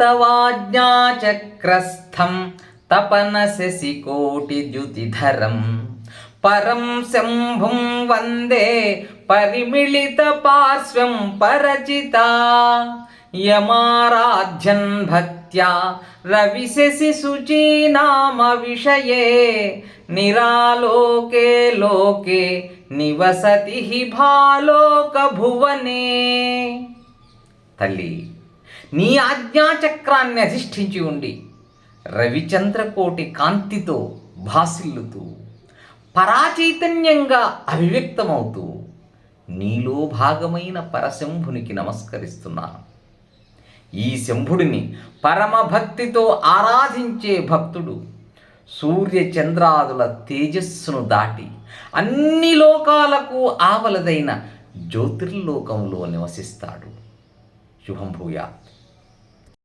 తవాజ్ఞాచక్రస్థం తపన శశికోటిద్యుతిధరం పరం శంభుం వందే పరిమిళిత పార్శ్వం పరచిత యమారాధ్యన్ భక్త్యా రవిశశి శుచీనామ విషయే నిరాలోకే లోకే నీ ఆజ్ఞాచక్రాన్ని అధిష్ఠించి ఉండి రవిచంద్రకోటి కాంతితో భాసిల్లుతూ పరాచైతన్యంగా అభివ్యక్తమవుతూ నీలో భాగమైన పరశంభునికి నమస్కరిస్తున్నాను. ఈ శంభుడిని పరమభక్తితో ఆరాధించే భక్తుడు సూర్య చంద్రాదుల తేజస్సును దాటి అన్ని లోకాలకు ఆవలదైన జ్యోతిర్లోకంలో నివసిస్తాడు. 就很不一。